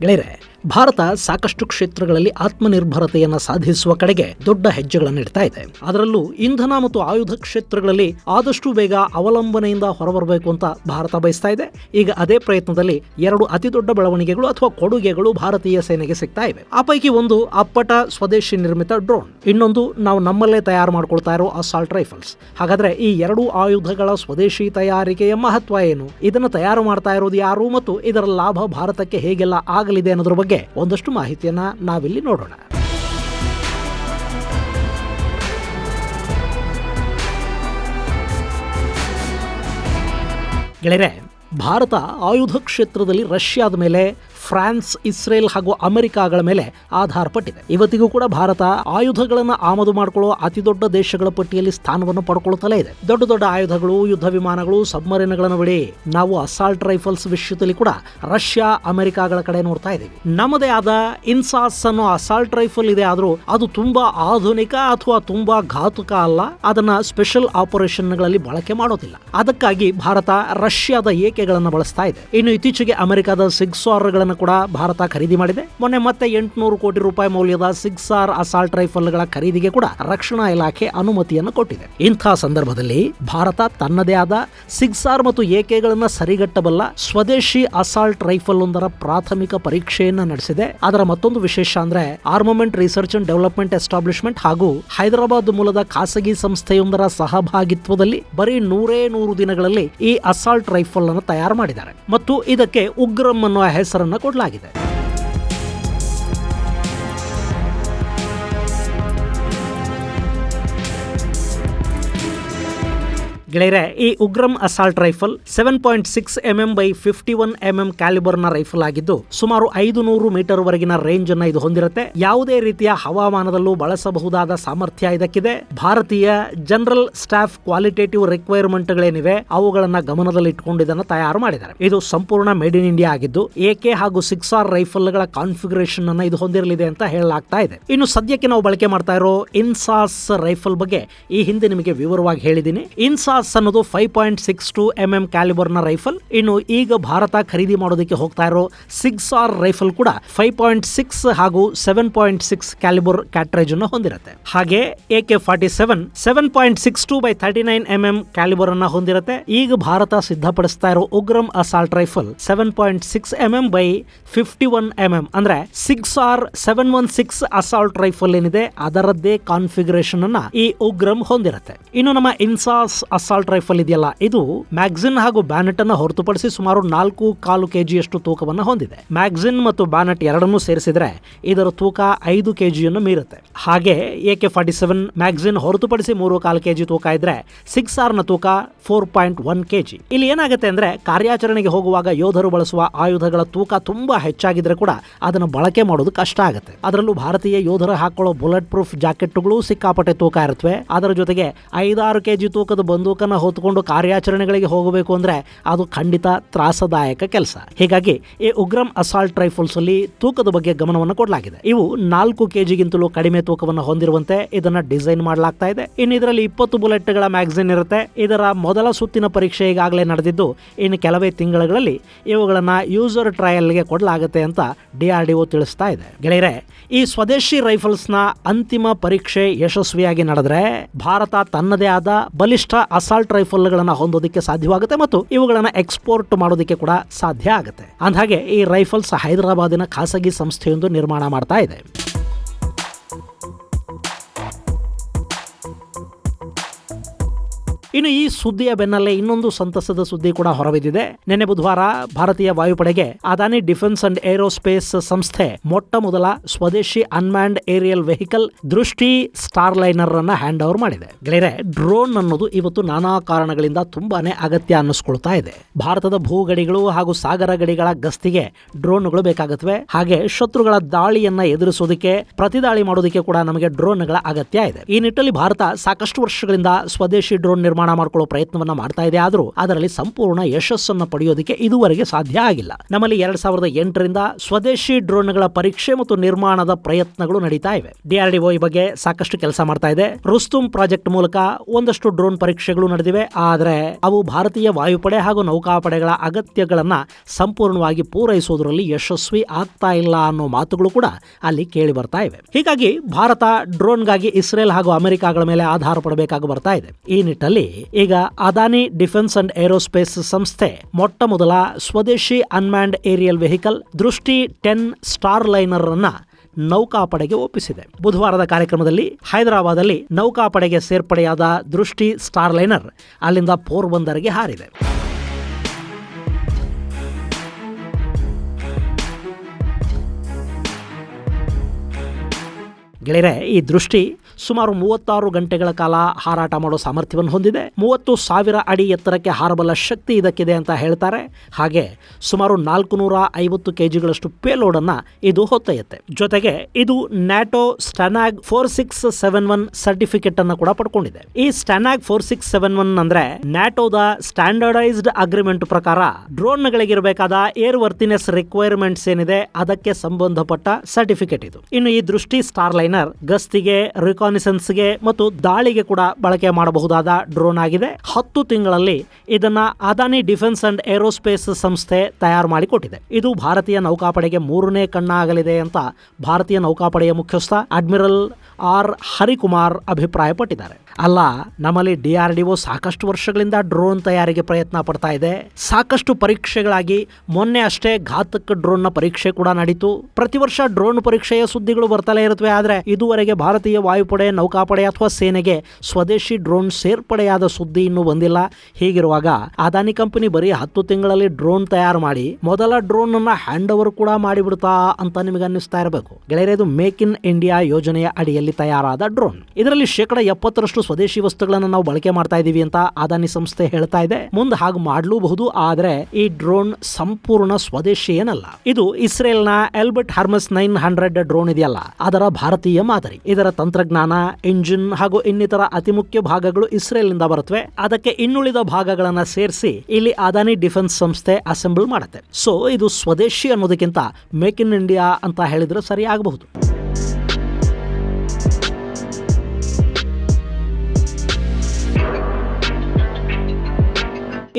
ಗೆಳೆಯರೆ, ಭಾರತ ಸಾಕಷ್ಟು ಕ್ಷೇತ್ರಗಳಲ್ಲಿ ಆತ್ಮನಿರ್ಭರತೆಯನ್ನು ಸಾಧಿಸುವ ಕಡೆಗೆ ದೊಡ್ಡ ಹೆಜ್ಜೆಗಳನ್ನು ಇಡ್ತಾ ಇದೆ. ಅದರಲ್ಲೂ ಇಂಧನ ಮತ್ತು ಆಯುಧ ಕ್ಷೇತ್ರಗಳಲ್ಲಿ ಆದಷ್ಟು ಬೇಗ ಅವಲಂಬನೆಯಿಂದ ಹೊರಬರಬೇಕು ಅಂತ ಭಾರತ ಬಯಸ್ತಾ ಇದೆ. ಈಗ ಅದೇ ಪ್ರಯತ್ನದಲ್ಲಿ ಎರಡು ಅತಿ ದೊಡ್ಡ ಬೆಳವಣಿಗೆಗಳು ಅಥವಾ ಕೊಡುಗೆಗಳು ಭಾರತೀಯ ಸೇನೆಗೆ ಸಿಗ್ತಾ ಇವೆ. ಆ ಪೈಕಿ ಒಂದು ಅಪ್ಪಟ ಸ್ವದೇಶಿ ನಿರ್ಮಿತ ಡ್ರೋನ್ ಇನ್ನೊಂದು ನಾವು ನಮ್ಮಲ್ಲೇ ತಯಾರು ಮಾಡ್ಕೊಳ್ತಾ ಇರೋ ಅಸಾಲ್ಟ್ ರೈಫಲ್ಸ್ ಹಾಗಾದ್ರೆ ಈ ಎರಡು ಆಯುಧಗಳ ಸ್ವದೇಶಿ ತಯಾರಿಕೆಯ ಮಹತ್ವ ಏನು? ಇದನ್ನು ತಯಾರು ಮಾಡ್ತಾ ಇರೋದು ಯಾರು ಮತ್ತು ಇದರ ಲಾಭ ಭಾರತಕ್ಕೆ ಹೇಗೆಲ್ಲ ಆಗಲಿದೆ ಅನ್ನೋದ್ರ ಬಗ್ಗೆ ಒಂದಷ್ಟು ಮಾಹಿತಿಯನ್ನ ನಾವಿಲ್ಲಿ ನೋಡೋಣ. ಗೆಳೆಯರೆ ಭಾರತ ಆಯುಧ ಕ್ಷೇತ್ರದಲ್ಲಿ ರಷ್ಯಾದ ಮೇಲೆ ಫ್ರಾನ್ಸ್, ಇಸ್ರೇಲ್ ಹಾಗೂ ಅಮೆರಿಕಾಗಳ ಮೇಲೆ ಆಧಾರಪಟ್ಟಿದೆ ಇವತ್ತಿಗೂ ಕೂಡ ಭಾರತ ಆಯುಧಗಳನ್ನು ಆಮದು ಮಾಡಿಕೊಳ್ಳುವ ಅತಿ ದೊಡ್ಡ ದೇಶಗಳ ಪಟ್ಟಿಯಲ್ಲಿ ಸ್ಥಾನವನ್ನು ಪಡ್ಕೊಳ್ತಲೇ ಇದೆ. ದೊಡ್ಡ ದೊಡ್ಡ ಆಯುಧಗಳು, ಯುದ್ಧ ವಿಮಾನಗಳು, ಸಬ್ಮರೀನ್ಗಳನ್ನು ಬಿಡಿ ನಾವು ಅಸಾಲ್ಟ್ ರೈಫಲ್ಸ್ ವಿಷಯದಲ್ಲಿ ಕೂಡ ರಷ್ಯಾ, ಅಮೆರಿಕಾಗಳ ಕಡೆ ನೋಡ್ತಾ ಇದ್ದೀವಿ. ನಮ್ಮದೇ ಆದ ಇನ್ಸಾಸ್ ಅನ್ನೋ ಅಸಾಲ್ಟ್ ರೈಫಲ್ ಇದೆ ಆದರೂ ಅದು ತುಂಬಾ ಆಧುನಿಕ ಅಥವಾ ತುಂಬಾ ಘಾತುಕ ಅಲ್ಲ. ಅದನ್ನ ಸ್ಪೆಷಲ್ ಆಪರೇಷನ್ಗಳಲ್ಲಿ ಬಳಕೆ ಮಾಡೋದಿಲ್ಲ. ಅದಕ್ಕಾಗಿ ಭಾರತ ರಷ್ಯಾದ ಏಕೆಗಳನ್ನು ಬಳಸ್ತಾ ಇದೆ. ಇನ್ನು ಇತ್ತೀಚೆಗೆ ಅಮೆರಿಕದ ಸಿಕ್ಸ್ಗಳನ್ನು ಕೂಡ ಭಾರತ ಖರೀದಿ ಮಾಡಿದೆ. ಮೊನ್ನೆ ಮತ್ತೆ ಎಂಟುನೂರು ಕೋಟಿ ರೂಪಾಯಿ ಮೌಲ್ಯದ ಸಿಕ್ಸ್ ಆರ್ ಅಸಾಲ್ಟ್ ರೈಫಲ್ಗಳ ಖರೀದಿಗೆ ಕೂಡ ರಕ್ಷಣಾ ಇಲಾಖೆ ಅನುಮತಿಯನ್ನು ಕೊಟ್ಟಿದೆ. ಇಂಥ ಸಂದರ್ಭದಲ್ಲಿ ಭಾರತ ತನ್ನದೇ ಆದ ಸಿಕ್ಸ್ ಆರ್ ಮತ್ತು ಎಕೆಗಳನ್ನು ಸರಿಗಟ್ಟಬಲ್ಲ ಸ್ವದೇಶಿ ಅಸಾಲ್ಟ್ ರೈಫಲ್ ಒಂದರ ಪ್ರಾಥಮಿಕ ಪರೀಕ್ಷೆಯನ್ನ ನಡೆಸಿದೆ. ಅದರ ಮತ್ತೊಂದು ವಿಶೇಷ ಅಂದ್ರೆ armament research and development establishment ಹಾಗೂ ಹೈದರಾಬಾದ್ ಮೂಲದ ಖಾಸಗಿ ಸಂಸ್ಥೆಯೊಂದರ ಸಹಭಾಗಿತ್ವದಲ್ಲಿ ಬರೀ ನೂರೇ ನೂರು ದಿನಗಳಲ್ಲಿ ಈ ಅಸಾಲ್ಟ್ ರೈಫಲ್ ಅನ್ನು ತಯಾರು ಮಾಡಿದ್ದಾರೆ. ಮತ್ತು ಇದಕ್ಕೆ ಉಗ್ರಂ ಅನ್ನುವ ಹೆಸರನ್ನ ಕೊಡಲಾಗಿದೆ. ಗೆಳೆಯರೆ, ಈ Ugram assault rifle seven point six M M by fifty one M M ಕ್ಯಾಲಿಬರ್ನ rifle ಆಗಿದ್ದು, ಸುಮಾರು ಐದು ನೂರು ಮೀಟರ್ ವರೆಗಿನ ರೇಂಜ್ ಅನ್ನ ಇದು ಹೊಂದಿರುತ್ತೆ. ಯಾವುದೇ ರೀತಿಯ ಹವಾಮಾನದಲ್ಲೂ ಬಳಸಬಹುದಾದ ಸಾಮರ್ಥ್ಯ ಇದಕ್ಕಿದೆ. ಭಾರತೀಯ ಜನರಲ್ ಸ್ಟಾಫ್ ಕ್ವಾಲಿಟೇಟಿವ್ ರಿಕ್ವೈರ್ಮೆಂಟ್ಗಳೇನಿವೆ ಅವುಗಳನ್ನ ಗಮನದಲ್ಲಿ ಇಟ್ಕೊಂಡು ಇದನ್ನು ತಯಾರು ಮಾಡಿದ್ದಾರೆ. ಇದು ಸಂಪೂರ್ಣ ಮೇಡ್ ಇನ್ ಇಂಡಿಯಾ ಆಗಿದ್ದು ಎಕೆ ಹಾಗೂ ಸಿಕ್ಸ್ ಆರ್ ರೈಫಲ್ಗಳ ಕಾನ್ಫಿಗರೇಷನ್ ಅನ್ನ ಇದು ಹೊಂದಿರಲಿದೆ ಅಂತ ಹೇಳಲಾಗ್ತಾ ಇದೆ. ಇನ್ನು ಸದ್ಯಕ್ಕೆ ನಾವು ಬಳಕೆ ಮಾಡ್ತಾ ಇರೋ ಇನ್ಸಾಸ್ ರೈಫಲ್ ಬಗ್ಗೆ ಈ ಹಿಂದೆ ನಿಮಗೆ ವಿವರವಾಗಿ ಹೇಳಿದ್ದೀನಿ. ಇನ್ಸಾಸ್ ಅನ್ನೋದು five point six two M M ಕ್ಯಾಲಿಬರ್ನ rifle ಇನ್ನು ಈಗ ಭಾರತ ಖರೀದಿ ಮಾಡೋದಕ್ಕೆ ಹೋಗ್ತಾ ಇರೋ ಸಿಕ್ಸ್ ಆರ್ ರೈಫಲ್ ಕೂಡ ಫೈವ್ ಪಾಯಿಂಟ್ ಸಿಕ್ಸ್ ಹಾಗೂ seven point six calibre cartridge ಅನ್ನು ಹೊಂದಿರುತ್ತೆ. ಹಾಗೆ A K forty seven seven point six two by thirty nine M M calibre ಅನ್ನ ಹೊಂದಿರುತ್ತೆ. ಈಗ ಭಾರತ ಸಿದ್ಧಪಡಿಸ್ತಾ ಇರೋ Ugram assault rifle seven point six M M by fifty one M M ಅಂದ್ರೆ Sig Sauer seven one six assault rifle ಏನಿದೆ, ಅದರದ್ದೇ configuration ಅನ್ನ ಈ ಉಗ್ರಂ ಹೊಂದಿರುತ್ತೆ. ಇನ್ನು ನಮ್ಮ ಇನ್ಸಾಸ್ ಅಸಾಲ್ಟ್ ರೈಫಲ್ ಇದೆಯಲ್ಲ, ಇದು ಮ್ಯಾಗ್ಸಿನ್ ಹಾಗೂ ಬ್ಯಾನೆಟ್ ಅನ್ನು ಹೊರತುಪಡಿಸಿ ಸುಮಾರು ನಾಲ್ಕು ಕಾಲು ಕೆಜಿಯಷ್ಟು ತೂಕವನ್ನು ಹೊಂದಿದೆ. ಮ್ಯಾಗ್ಝಿನ್ ಮತ್ತು ಬ್ಯಾನೆಟ್ ಎರಡನ್ನೂ ಸೇರಿಸಿದರೆ ಇದರ ತೂಕ ಐದು ಕೆಜಿಯನ್ನು ಮೀರುತ್ತೆ. ಹಾಗೆ A K forty seven magazine ಹೊರತುಪಡಿಸಿ ಮೂರು ಕಾಲು ಕೆಜಿ ತೂಕ ಇದ್ರೆ ಸಿಕ್ಸ್ ಆರ್ನ ತೂಕ ಫೋರ್ ಪಾಯಿಂಟ್ ಒನ್ ಕೆಜಿ. ಇಲ್ಲಿ ಏನಾಗುತ್ತೆ ಅಂದ್ರೆ ಕಾರ್ಯಾಚರಣೆಗೆ ಹೋಗುವಾಗ ಯೋಧರು ಬಳಸುವ ಆಯುಧಗಳ ತೂಕ ತುಂಬಾ ಹೆಚ್ಚಾಗಿದ್ರೆ ಕೂಡ ಅದನ್ನು ಬಳಕೆ ಮಾಡೋದು ಕಷ್ಟ ಆಗುತ್ತೆ. ಅದರಲ್ಲೂ ಭಾರತೀಯ ಯೋಧರು ಹಾಕೊಳ್ಳೋ ಬುಲೆಟ್ ಪ್ರೂಫ್ ಜಾಕೆಟ್ಗಳು ಸಿಕ್ಕಾಪಟ್ಟೆ ತೂಕ ಇರುತ್ತವೆ ಅದರ ಜೊತೆಗೆ ಐದಾರು ಕೆಜಿ ತೂಕದ ಬಂದೂಕನ್ನ ಹೊತ್ಕೊಂಡು ಕಾರ್ಯಾಚರಣೆಗಳಿಗೆ ಹೋಗಬೇಕು ಅಂದ್ರೆ ಅದು ಖಂಡಿತ ತ್ರಾಸದಾಯಕ ಕೆಲಸ. ಹೀಗಾಗಿ ಈ ಉಗ್ರಂ ಅಸಾಲ್ಟ್ ರೈಫಲ್ಸ್ ಅಲ್ಲಿ ತೂಕದ ಬಗ್ಗೆ ಗಮನವನ್ನು ಕೊಡಲಾಗಿದೆ. ಇವು ನಾಲ್ಕು ಕೆಜಿಗಿಂತಲೂ ಕಡಿಮೆ ತೂಕವನ್ನು ಹೊಂದಿರುವಂತೆ ಇದನ್ನ ಡಿಸೈನ್ ಮಾಡಲಾಗ್ತಾ ಇದೆ. ಇನ್ನು ಇದರಲ್ಲಿ ಇಪ್ಪತ್ತು ಬುಲೆಟ್ಗಳ ಮ್ಯಾಗಝಿನ್ ಇರುತ್ತೆ. ಇದರ ಮೊದಲ ಸುತ್ತಿನ ಪರೀಕ್ಷೆ ಈಗಾಗಲೇ ನಡೆದಿದ್ದು, ಇನ್ನು ಕೆಲವೇ ತಿಂಗಳುಗಳಲ್ಲಿ ಇವುಗಳನ್ನ ಯೂಸರ್ ಟ್ರಯಲ್ಗೆ ಕೊಡಲಾಗುತ್ತೆ ಅಂತ ಡಿಆರ್ಡಿಒ ತಿಳಿಸ್ತಾ ಇದೆ. ಗೆಳೆಯರೆ, ಈ ಸ್ವದೇಶಿ ರೈಫಲ್ಸ್ನ ಅಂತಿಮ ಪರೀಕ್ಷೆ ಯಶಸ್ವಿಯಾಗಿ ನಡೆದ್ರೆ ಭಾರತ ತನ್ನದೇ ಆದ ಬಲಿಷ್ಠ ಅಸಾಲ್ಟ್ ರೈಫಲ್ಗಳನ್ನು ಹೊಂದೋದಕ್ಕೆ ಸಾಧ್ಯವಾಗುತ್ತೆ ಮತ್ತು ಇವುಗಳನ್ನು ಎಕ್ಸ್ಪೋರ್ಟ್ ಮಾಡೋದಕ್ಕೆ ಕೂಡ ಸಾಧ್ಯ ಆಗುತ್ತೆ. ಅಂದಹಾಗೆ ಈ ರೈಫಲ್ಸ್ ಹೈದರಾಬಾದಿನ ಖಾಸಗಿ ಸಂಸ್ಥೆಯೊಂದು ನಿರ್ಮಾಣ ಮಾಡ್ತಾ ಇದೆ. ಇನ್ನು ಈ ಸುದ್ದಿಯ ಬೆನ್ನಲ್ಲೇ ಇನ್ನೊಂದು ಸಂತಸದ ಸುದ್ದಿ ಕೂಡ ಹೊರಬಿದ್ದಿದೆ. ನಿನ್ನೆ ಬುಧವಾರ ಭಾರತೀಯ ವಾಯುಪಡೆಗೆ ಅದಾನಿ ಡಿಫೆನ್ಸ್ ಅಂಡ್ ಏರೋಸ್ಪೇಸ್ ಸಂಸ್ಥೆ ಮೊಟ್ಟ ಮೊದಲ ಸ್ವದೇಶಿ unmanned aerial vehicle Drishti Starliner ಅನ್ನ ಹ್ಯಾಂಡ್ ಓವರ್ ಮಾಡಿದೆ. ಗೆಳೆಯರೆ, ಡ್ರೋನ್ ಅನ್ನೋದು ಇವತ್ತು ನಾನಾ ಕಾರಣಗಳಿಂದ ತುಂಬಾನೇ ಅಗತ್ಯ ಅನ್ನಿಸ್ಕೊಳ್ತಾ ಇದೆ. ಭಾರತದ ಭೂ ಗಡಿಗಳು ಹಾಗೂ ಸಾಗರ ಗಡಿಗಳ ಗಸ್ತಿಗೆ ಡ್ರೋನ್ಗಳು ಬೇಕಾಗುತ್ತವೆ. ಹಾಗೆ ಶತ್ರುಗಳ ದಾಳಿಯನ್ನ ಎದುರಿಸೋದಕ್ಕೆ ಪ್ರತಿದಾಳಿ ಮಾಡೋದಕ್ಕೆ ಕೂಡ ನಮಗೆ ಡ್ರೋನ್ಗಳ ಅಗತ್ಯ ಇದೆ. ಈ ನಿಟ್ಟಲ್ಲಿ ಭಾರತ ಸಾಕಷ್ಟು ವರ್ಷಗಳಿಂದ ಸ್ವದೇಶಿ ಡ್ರೋನ್ ನಿರ್ಮಾಣ ನಿರ್ಮಾಣ ಮಾಡಿಕೊಳ್ಳೋ ಪ್ರಯತ್ನವನ್ನ ಮಾಡ್ತಾ ಇದೆ. ಆದರೂ ಅದರಲ್ಲಿ ಸಂಪೂರ್ಣ ಯಶಸ್ಸನ್ನು ಪಡೆಯೋದಕ್ಕೆ ಇದುವರೆಗೆ ಸಾಧ್ಯ ಆಗಿಲ್ಲ. ನಮ್ಮಲ್ಲಿ ಎರಡ್ ಸಾವಿರದ ಎಂಟರಿಂದ ಸ್ವದೇಶಿ ಡ್ರೋನ್ಗಳ ಪರೀಕ್ಷೆ ಮತ್ತು ನಿರ್ಮಾಣದ ಪ್ರಯತ್ನಗಳು ನಡೀತಾ ಇವೆ. ಡಿಆರ್ಡಿಒ ಈ ಬಗ್ಗೆ ಸಾಕಷ್ಟು ಕೆಲಸ ಮಾಡ್ತಾ ಇದೆ. ರುಸ್ತುಂ ಪ್ರಾಜೆಕ್ಟ್ ಮೂಲಕ ಒಂದಷ್ಟು ಡ್ರೋನ್ ಪರೀಕ್ಷೆಗಳು ನಡೆದಿವೆ. ಆದರೆ ಅವು ಭಾರತೀಯ ವಾಯುಪಡೆ ಹಾಗೂ ನೌಕಾಪಡೆಗಳ ಅಗತ್ಯಗಳನ್ನ ಸಂಪೂರ್ಣವಾಗಿ ಪೂರೈಸುವುದರಲ್ಲಿ ಯಶಸ್ವಿ ಆಗ್ತಾ ಇಲ್ಲ ಅನ್ನೋ ಮಾತುಗಳು ಕೂಡ ಅಲ್ಲಿ ಕೇಳಿ ಬರ್ತಾ ಇವೆ. ಹೀಗಾಗಿ ಭಾರತ ಡ್ರೋನ್ಗಾಗಿ ಇಸ್ರೇಲ್ ಹಾಗೂ ಅಮೆರಿಕಾಗಳ ಮೇಲೆ ಆಧಾರ ಪಡಬೇಕಾಗಿ ಬರ್ತಾ ಇದೆ. ಈ ನಿಟ್ಟಲ್ಲಿ ಈಗ ಅದಾನಿ ಡಿಫೆನ್ಸ್ ಅಂಡ್ ಏರೋಸ್ಪೇಸ್ ಸಂಸ್ಥೆ ಮೊಟ್ಟ ಮೊದಲ ಸ್ವದೇಶಿ unmanned aerial vehicle Drishti ten Starliner ಅನ್ನ ನೌಕಾಪಡೆಗೆ ಒಪ್ಪಿಸಿದೆ. ಬುಧವಾರದ ಕಾರ್ಯಕ್ರಮದಲ್ಲಿ ಹೈದರಾಬಾದಲ್ಲಿ ನೌಕಾಪಡೆಗೆ ಸೇರ್ಪಡೆಯಾದ ದೃಷ್ಟಿ ಸ್ಟಾರ್ ಲೈನರ್ ಅಲ್ಲಿಂದ ಪೋರ್ಬಂದರ್ಗೆ ಹಾರಿದೆ. ಗೆಳೆಯರೆ, ಈ ದೃಷ್ಟಿ ಸುಮಾರು ಮೂವತ್ತಾರು ಗಂಟೆಗಳ ಕಾಲ ಹಾರಾಟ ಮಾಡೋ ಸಾಮರ್ಥ್ಯವನ್ನು ಹೊಂದಿದೆ. ಮೂವತ್ತು ಸಾವಿರ ಅಡಿ ಎತ್ತರಕ್ಕೆ ಹಾರಬಲ್ಲ ಶಕ್ತಿ ಇದಕ್ಕಿದೆ ಅಂತ ಹೇಳ್ತಾರೆ. ಹಾಗೆ ಸುಮಾರು ನಾಲ್ಕು ನೂರ ಐವತ್ತು ಕೆಜಿಗಳಷ್ಟು ಪೇಲೋಡ್ ಅನ್ನ ಇದು ಹೊತ್ತೊಯ್ಯುತ್ತೆ. ಜೊತೆಗೆ ಇದು NATO STANAG four six seven one certificate ಅನ್ನು ಕೂಡ ಪಡ್ಕೊಂಡಿದೆ. ಈ STANAG four six seven one ಅಂದ್ರೆ ನ್ಯಾಟೋದ ಸ್ಟ್ಯಾಂಡರ್ಡೈಸ್ಡ್ ಅಗ್ರಿಮೆಂಟ್ ಪ್ರಕಾರ ಡ್ರೋನ್ಗಳಿಗಿರಬೇಕಾದ ಏರ್ ವರ್ತಿನೆಸ್ ರಿಕ್ವೈರ್ಮೆಂಟ್ಸ್ ಏನಿದೆ ಅದಕ್ಕೆ ಸಂಬಂಧಪಟ್ಟ ಸರ್ಟಿಫಿಕೇಟ್ ಇದು. ಇನ್ನು ಈ ದೃಷ್ಟಿ ಸ್ಟಾರ್ ಲೈನರ್ ಗಸ್ತಿಗೆ ರಿಕಾನಿಸೆನ್ಸ್ಗೆ ಮತ್ತು ದಾಳಿಗೆ ಕೂಡ ಬಳಕೆ ಮಾಡಬಹುದಾದ ಡ್ರೋನ್ ಆಗಿದೆ. ಹತ್ತು ತಿಂಗಳಲ್ಲಿ ಇದನ್ನ ಅದಾನಿ ಡಿಫೆನ್ಸ್ ಅಂಡ್ ಏರೋಸ್ಪೇಸ್ ಸಂಸ್ಥೆ ತಯಾರು ಮಾಡಿಕೊಟ್ಟಿದೆ. ಇದು ಭಾರತೀಯ ನೌಕಾಪಡೆಗೆ ಮೂರನೇ ಕಣ್ಣಾಗಲಿದೆ ಅಂತ ಭಾರತೀಯ ನೌಕಾಪಡೆಯ ಮುಖ್ಯಸ್ಥ ಅಡ್ಮಿರಲ್ ಆರ್. ಹರಿಕುಮಾರ್ ಅಭಿಪ್ರಾಯಪಟ್ಟಿದ್ದಾರೆ. ಅಲ್ಲ, ನಮ್ಮಲ್ಲಿ ಡಿಆರ್ಡಿಒ ಸಾಕಷ್ಟು ವರ್ಷಗಳಿಂದ ಡ್ರೋನ್ ತಯಾರಿಗೆ ಪ್ರಯತ್ನ ಪಡ್ತಾ ಇದೆ. ಸಾಕಷ್ಟು ಪರೀಕ್ಷೆಗಳಾಗಿ ಮೊನ್ನೆ ಅಷ್ಟೇ ಘಾತಕ ಡ್ರೋನ್ನ ಪರೀಕ್ಷೆ ಕೂಡ ನಡೀತು. ಪ್ರತಿ ವರ್ಷ ಡ್ರೋನ್ ಪರೀಕ್ಷೆಯ ಸುದ್ದಿಗಳು ಬರ್ತಲೇ ಇರುತ್ತವೆ, ಆದರೆ ಇದುವರೆಗೆ ಭಾರತೀಯ ವಾಯುಪಡೆ ನೌಕಾಪಡೆ ಅಥವಾ ಸೇನೆಗೆ ಸ್ವದೇಶಿ ಡ್ರೋನ್ ಸೇರ್ಪಡೆಯಾದ ಸುದ್ದಿ ಇನ್ನೂ ಬಂದಿಲ್ಲ. ಹೀಗಿರುವಾಗ ಅದಾನಿ ಕಂಪನಿ ಬರೀ ಹತ್ತು ತಿಂಗಳಲ್ಲಿ ಡ್ರೋನ್ ತಯಾರು ಮಾಡಿ, ಮೊದಲ ಡ್ರೋನ್ ಅನ್ನ ಹ್ಯಾಂಡ್ ಓವರ್ ಕೂಡ ಮಾಡಿಬಿಡ್ತಾ ಅಂತ ನಿಮಗೆ ಅನ್ನಿಸ್ತಾ ಇರಬೇಕು. ಗೆಳೆಯರೆ, ಇದು ಮೇಕ್ ಇನ್ ಇಂಡಿಯಾ ಯೋಜನೆಯ ಅಡಿಯಲ್ಲಿ ತಯಾರಾದ ಡ್ರೋನ್ ಇದರಲ್ಲಿ ಶೇಕಡ ಎಪ್ಪತ್ತರಷ್ಟು ಸ್ವದೇಶಿ ವಸ್ತುಗಳನ್ನು ನಾವು ಬಳಕೆ ಮಾಡ್ತಾ ಇದೀವಿ ಅಂತ ಅದಾನಿ ಸಂಸ್ಥೆ ಹೇಳ್ತಾ ಇದೆ. ಮುಂದೆ ಹಾಗೆ ಮಾಡಲೂಬಹುದು, ಆದ್ರೆ ಈ ಡ್ರೋನ್ ಸಂಪೂರ್ಣ ಸ್ವದೇಶಿ ಏನಲ್ಲ ಇದು ಇಸ್ರೇಲ್ನ Elbit Hermes nine hundred drone ಇದೆಯಲ್ಲ, ಅದರ ಭಾರತೀಯ ಮಾದರಿ. ಇದರ ತಂತ್ರಜ್ಞಾನ ಇಂಜಿನ್ ಹಾಗೂ ಇನ್ನಿತರ ಅತಿ ಮುಖ್ಯ ಭಾಗಗಳು ಇಸ್ರೇಲ್ನಿಂದ ಬರುತ್ತವೆ. ಅದಕ್ಕೆ ಇನ್ನುಳಿದ ಭಾಗಗಳನ್ನು ಸೇರಿಸಿ ಇಲ್ಲಿ ಅದಾನಿ ಡಿಫೆನ್ಸ್ ಸಂಸ್ಥೆ ಅಸೆಂಬಲ್ ಮಾಡುತ್ತೆ. ಸೊ, ಇದು ಸ್ವದೇಶಿ ಅನ್ನೋದಕ್ಕಿಂತ ಮೇಕ್ ಇನ್ ಇಂಡಿಯಾ ಅಂತ ಹೇಳಿದ್ರೆ ಸರಿ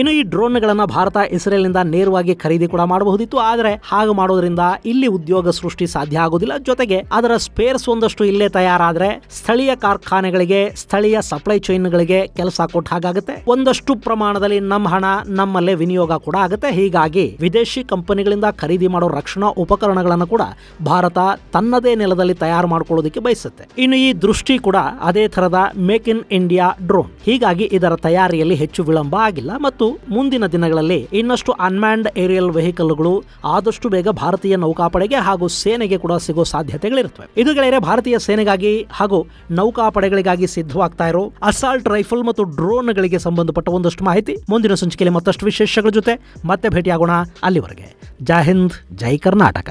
ಇನ್ನು ಈ ಡ್ರೋನ್ಗಳನ್ನು ಭಾರತ ಇಸ್ರೇಲ್ನಿಂದ ನೇರವಾಗಿ ಖರೀದಿ ಕೂಡ ಮಾಡಬಹುದಿತ್ತು. ಆದರೆ ಹಾಗೆ ಮಾಡೋದ್ರಿಂದ ಇಲ್ಲಿ ಉದ್ಯೋಗ ಸೃಷ್ಟಿ ಸಾಧ್ಯ ಆಗೋದಿಲ್ಲ. ಜೊತೆಗೆ ಅದರ ಸ್ಪೇರ್ಸ್ ಒಂದಷ್ಟು ಇಲ್ಲೇ ತಯಾರಾದ್ರೆ ಸ್ಥಳೀಯ ಕಾರ್ಖಾನೆಗಳಿಗೆ, ಸ್ಥಳೀಯ ಸಪ್ಲೈ ಚೈನ್ಗಳಿಗೆ ಕೆಲಸ ಕೊಟ್ಟ ಹಾಗಾಗುತ್ತೆ. ಒಂದಷ್ಟು ಪ್ರಮಾಣದಲ್ಲಿ ನಮ್ಮ ಹಣ, ನಮ್ಮಲ್ಲೇ ವಿನಿಯೋಗ ಕೂಡ ಆಗುತ್ತೆ. ಹೀಗಾಗಿ ವಿದೇಶಿ ಕಂಪನಿಗಳಿಂದ ಖರೀದಿ ಮಾಡೋ ರಕ್ಷಣಾ ಉಪಕರಣಗಳನ್ನು ಕೂಡ ಭಾರತ ತನ್ನದೇ ನೆಲದಲ್ಲಿ ತಯಾರು ಮಾಡಿಕೊಳ್ಳೋದಕ್ಕೆ ಬಯಸುತ್ತೆ. ಇನ್ನು ಈ ದೃಷ್ಟಿ ಕೂಡ ಅದೇ ತರದ ಮೇಕ್ ಇನ್ ಇಂಡಿಯಾ ಡ್ರೋನ್. ಹೀಗಾಗಿ ಇದರ ತಯಾರಿಯಲ್ಲಿ ಹೆಚ್ಚು ವಿಳಂಬ ಆಗಿಲ್ಲ. ಮತ್ತು ಮುಂದಿನ ದಿನಗಳಲ್ಲಿ ಇನ್ನಷ್ಟು ಅನ್ಮ್ಯಾಂಡ್ ಏರಿಯಲ್ ವೆಹಿಕಲ್ಗಳು ಆದಷ್ಟು ಬೇಗ ಭಾರತೀಯ ನೌಕಾಪಡೆಗೆ ಹಾಗೂ ಸೇನೆಗೆ ಕೂಡ ಸಿಗೋ ಸಾಧ್ಯತೆಗಳಿರುತ್ತವೆ. ಇದು ಗೆಳೆಯರೆ, ಭಾರತೀಯ ಸೇನೆಗಾಗಿ ಹಾಗೂ ನೌಕಾಪಡೆಗಳಿಗಾಗಿ ಸಿದ್ಧವಾಗ್ತಾ ಇರೋ ಅಸಾಲ್ಟ್ ರೈಫಲ್ ಮತ್ತು ಡ್ರೋನ್ಗಳಿಗೆ ಸಂಬಂಧಪಟ್ಟ ಒಂದಷ್ಟು ಮಾಹಿತಿ ಮುಂದಿನ ಸಂಚಿಕೆಯಲ್ಲಿ ಮತ್ತಷ್ಟು ವಿಶೇಷಗಳ ಜೊತೆ ಮತ್ತೆ ಭೇಟಿಯಾಗೋಣ ಅಲ್ಲಿವರೆಗೆ. ಜೈ ಹಿಂದ್, ಜೈ ಕರ್ನಾಟಕ.